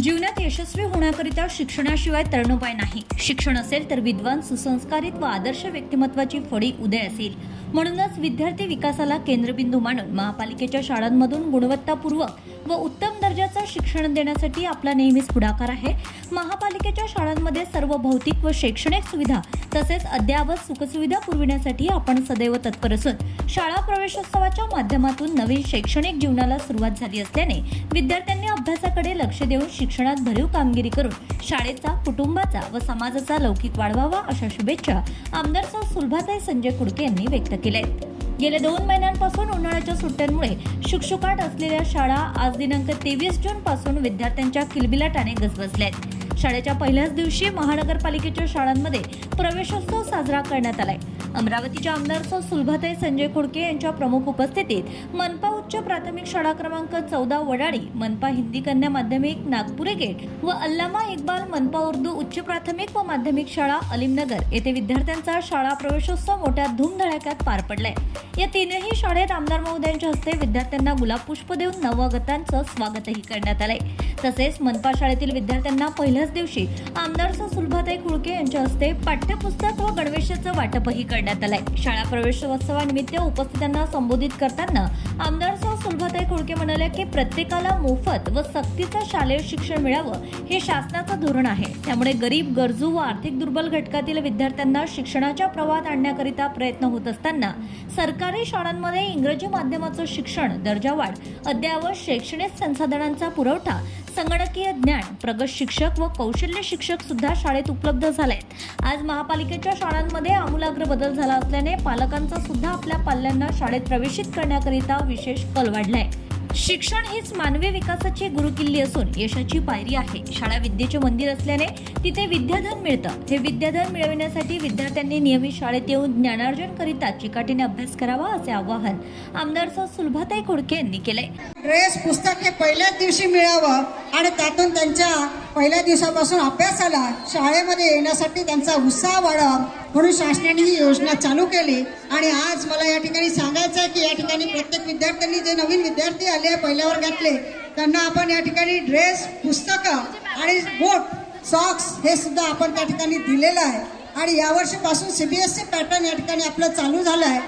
जीवनात यशस्वी होण्याकरिता शिक्षणाशिवाय तरणोपाय नाही. शिक्षण असेल तर विद्वान सुसंस्कारित व आदर्श व्यक्तिमत्वाची फळी उदय असेल. म्हणूनच विद्यार्थी विकासाला केंद्रबिंदू मानून महापालिकेच्या शाळांमधून गुणवत्तापूर्वक व उत्तम दर्जाचं शिक्षण देण्यासाठी आपला नेहमीच पुढाकार आहे. महापालिकेच्या शाळांमध्ये सर्व भौतिक व शैक्षणिक सुविधा तसेच अद्ययावत सुखसुविधा पुरविण्यासाठी आपण सदैव तत्पर असून शाळा प्रवेशोत्सवाच्या माध्यमातून नवीन शैक्षणिक जीवनाला सुरुवात झाली असल्याने विद्यार्थ्यांनी अभ्यासाकडे लक्ष देऊन शिक्षणात भरीव कामगिरी करून शाळेचा कुटुंबाचा व समाजाचा लौकिक वाढवावा अशा शुभेच्छा आमदार सौ सुलभाताई संजय कुडके यांनी व्यक्त केल्या आहेत. गेल्या दोन महिन्यांपासून उन्हाळ्याच्या सुट्ट्यांमुळे शुकशुकाट असलेल्या शाळा आज दिनांक तेवीस जून पासून विद्यार्थ्यांच्या किलबिलाटाने गजबजल्या आहेत. शाळेच्या पहिल्याच दिवशी महानगरपालिकेच्या शाळांमध्ये प्रवेशोत्सव साजरा करण्यात आलाय. अमरावतीच्या आमदार सौ सुलभाताई संजय खोडके यांच्या प्रमुख उपस्थितीत मनपा उच्च प्राथमिक शाळा क्रमांक चौदा वडाळी मनपा हिंदी कन्या माध्यमिक नागपुरे गेट व अल्लामा इकबाल मनपा उर्दू उच्च प्राथमिक व माध्यमिक शाळा अलिमनगर येथे विद्यार्थ्यांचा शाळा प्रवेशोत्सव मोठ्या धूमधडाक्यात पार पडलाय. या तीनही शाळेत आमदार महोदयांच्या हस्ते विद्यार्थ्यांना गुलाब पुष्प देऊन नवगतांचं स्वागतही करण्यात आलंय. तसेच मनपा शाळेतील विद्यार्थ्यांना पहिल्याच दिवशी आमदार सौ सुलभाताई कुळके यांच्या हस्ते पाठ्यपुस्तक व गणवेशाचं वाटपही करण्यात आलंय. शाळा प्रवेशोत्सवानिमित्त उपस्थितांना संबोधित करताना आमदार सौ सुलभाताई कुळके म्हणाले की प्रत्येकाला मोफत व सक्तीचं शालेय शिक्षण मिळावं हे शासनाचं धोरण आहे. त्यामुळे गरीब गरजू व आर्थिक दुर्बल घटकातील विद्यार्थ्यांना शिक्षणाच्या प्रवाहात आणण्याकरिता प्रयत्न होत असताना सरकारी शाळांमध्ये इंग्रजी माध्यमाचं शिक्षण दर्जावाढ अद्ययावत शैक्षणिक संसाधनांचा पुरवठा संगणकीय ज्ञान प्रगत शिक्षक व कौशल्य शिक्षक सुद्धा शाळेत उपलब्ध झालेत. आज महापालिकेच्या शाळांमध्ये आमूलाग्र बदल झाला असल्याने पालकांचा सुद्धा आपल्या पाल्यांना शाळेत प्रवेशित करण्याकरिता विशेष कल वाढलाय. शिक्षण हीच मानवी विकासाची गुरुकिल्ली असून यशाची पायरी आहे. शाळा विद्येचे मंदिर असल्याने तिथे विद्याधन मिळतं. हे विद्याधन मिळविण्यासाठी विद्यार्थ्यांनी नियमित शाळेत येऊन ज्ञानार्जन करिता चिकाटीने अभ्यास करावा असे आवाहन आमदार सौ सुलभाताई खोडके यांनी केले ड्रेस पुस्तक हे पहिल्याच दिवशी मिळावं आणि त्यातून त्यांच्या पहिल्या दिवसापासून अभ्यासाला शाळेमध्ये येण्यासाठी त्यांचा उत्साह वाढावा म्हणून शासनाने ही योजना चालू केली. आणि आज मला या ठिकाणी सांगायचं आहे की या ठिकाणी प्रत्येक विद्यार्थ्यांनी जे नवीन विद्यार्थी आले आहे पहिल्या वर्गातले त्यांना आपण या ठिकाणी ड्रेस पुस्तकं आणि बोट सॉक्स हे सुद्धा आपण त्या ठिकाणी दिलेलं आहे. आणि यावर्षीपासून C B S C pattern या ठिकाणी आपलं चालू झालं आहे.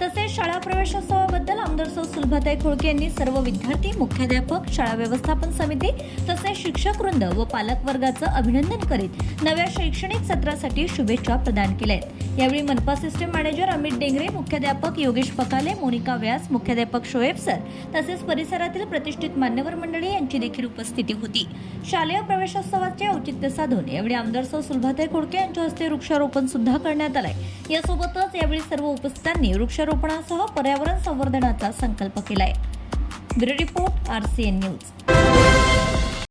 तसेच शाळा प्रवेशोत्सवाबद्दल आमदार सौ सुलभाताई खोळके यांनी सर्व विद्यार्थी मुख्याध्यापक शाळा व्यवस्थापन समिती तसेच शिक्षक वृंद व पालक वर्गाचं अभिनंदन करीत नव्या शैक्षणिक सत्रासाठी शुभेच्छा प्रदान केल्या आहेत यावेळी मनपा सिस्टम मॅनेजर अमित डेंगरे मुख्याध्यापक योगेश पकाले मोनिका व्यास मुख्याध्यापक शोएब सर तसेच परिसरातील प्रतिष्ठित मान्यवर मंडळी यांची देखील उपस्थिती होती. शालेय प्रवेशोत्सवाचे औचित्य साधून यावेळी आमदार सौ सुलभाताई खोडके यांच्या हस्ते वृक्षारोपण सुद्धा करण्यात आलंय. यासोबतच यावेळी सर्व उपस्थितांनी वृक्षारोपणासह पर्यावरण संवर्धनाचा संकल्प केलाय. Bureau report N news.